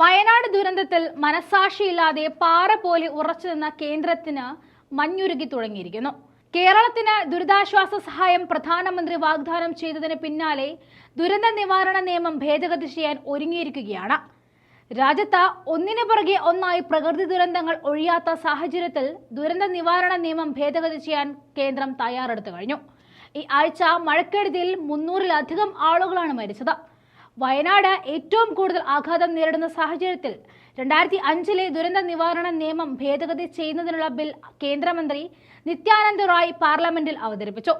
വയനാട് ദുരന്തത്തിൽ മനസാക്ഷിയില്ലാതെ പാറ പോലെ ഉറച്ചു നിന്ന കേന്ദ്രത്തിന് മഞ്ഞുരുകി തുടങ്ങിയിരിക്കുന്നു. കേരളത്തിന് ദുരിതാശ്വാസ സഹായം പ്രധാനമന്ത്രി വാഗ്ദാനം ചെയ്തതിന് പിന്നാലെ ദുരന്ത നിവാരണ നിയമം ഭേദഗതി ചെയ്യാൻ ഒരുങ്ങിയിരിക്കുകയാണ്. രാജ്യത്ത് ഒന്നിനു പുറകെ ഒന്നായി പ്രകൃതി ദുരന്തങ്ങൾ ഒഴിയാത്ത സാഹചര്യത്തിൽ ദുരന്ത നിവാരണ നിയമം ഭേദഗതി ചെയ്യാൻ കേന്ദ്രം തയ്യാറെടുത്തു കഴിഞ്ഞു. ഈ ആഴ്ച മഴക്കെടുതിയിൽ മുന്നൂറിലധികം ആളുകളാണ് മരിച്ചത്. വയനാട് ഏറ്റവും കൂടുതൽ ആഘാതം നേരിടുന്ന സാഹചര്യത്തിൽ രണ്ടായിരത്തി അഞ്ചിലെ ദുരന്ത നിവാരണ നിയമം ഭേദഗതി ചെയ്യുന്നതിനുള്ള ബിൽ കേന്ദ്രമന്ത്രി നിത്യാനന്ദ റായ് പാർലമെന്റിൽ അവതരിപ്പിച്ചു.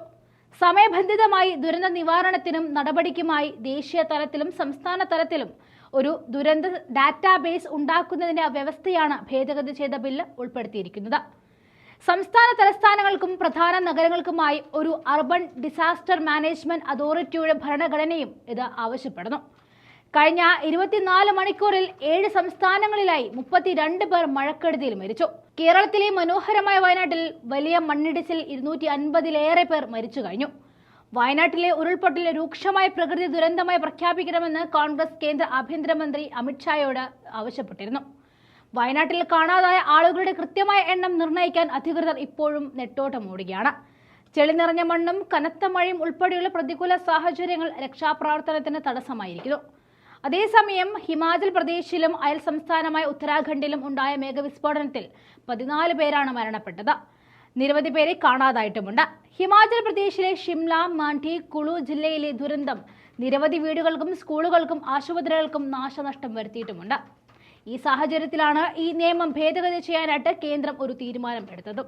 സമയബന്ധിതമായി ദുരന്ത നിവാരണത്തിനും നടപടിക്കുമായി ദേശീയ തലത്തിലും സംസ്ഥാന തലത്തിലും ഒരു ദുരന്ത ഡാറ്റാബേസ് ഉണ്ടാക്കുന്നതിന്റെ വ്യവസ്ഥയാണ് ഭേദഗതി ചെയ്ത ബില്ല് ഉൾപ്പെടുത്തിയിരിക്കുന്നത്. സംസ്ഥാന തലസ്ഥാനങ്ങൾക്കും പ്രധാന നഗരങ്ങൾക്കുമായി ഒരു അർബൻ ഡിസാസ്റ്റർ മാനേജ്മെന്റ് അതോറിറ്റിയുടെ ഭരണഘടനയും ഇത് ആവശ്യപ്പെടുന്നു. കഴിഞ്ഞ ഇരുപത്തിനാല് മണിക്കൂറിൽ ഏഴ് സംസ്ഥാനങ്ങളിലായി മുപ്പത്തിരണ്ട് പേർ മഴക്കെടുതിയിൽ മരിച്ചു. കേരളത്തിലെ മനോഹരമായ വയനാട്ടിൽ വലിയ മണ്ണിടിച്ചിൽ ഇരുന്നൂറ്റി അൻപതിലേറെ പേർ മരിച്ചു കഴിഞ്ഞു. വയനാട്ടിലെ ഉരുൾപൊട്ടൽ രൂക്ഷമായ പ്രകൃതി ദുരന്തമായി പ്രഖ്യാപിക്കണമെന്ന് കോൺഗ്രസ് കേന്ദ്ര ആഭ്യന്തരമന്ത്രി അമിത്ഷായോട് ആവശ്യപ്പെട്ടിരുന്നു. വയനാട്ടിൽ കാണാതായ ആളുകളുടെ കൃത്യമായ എണ്ണം നിർണയിക്കാൻ അധികൃതർ ഇപ്പോഴും നെട്ടോട്ടമോടുകയാണ്. ചെളി നിറഞ്ഞ മണ്ണും കനത്ത മഴയും ഉൾപ്പെടെയുള്ള പ്രതികൂല സാഹചര്യങ്ങൾ രക്ഷാപ്രവർത്തനത്തിന് തടസ്സമായിരിക്കുന്നു. അതേസമയം ഹിമാചൽ പ്രദേശിലും അയൽ സംസ്ഥാനമായ ഉത്തരാഖണ്ഡിലും ഉണ്ടായ മേഘവിസ്ഫോടനത്തിൽ പതിനാല് പേരാണ് മരണപ്പെട്ടത്. നിരവധി പേരെ കാണാതായിട്ടുമുണ്ട്. ഹിമാചൽ പ്രദേശിലെ ഷിംല മാണ്ടി കുളു ജില്ലയിലെ ദുരന്തം നിരവധി വീടുകൾക്കും സ്കൂളുകൾക്കും ആശുപത്രികൾക്കും നാശനഷ്ടം വരുത്തിയിട്ടുമുണ്ട്. ഈ സാഹചര്യത്തിലാണ് ഈ നിയമം ഭേദഗതി ചെയ്യാനായിട്ട് കേന്ദ്രം ഒരു തീരുമാനം എടുത്തത്.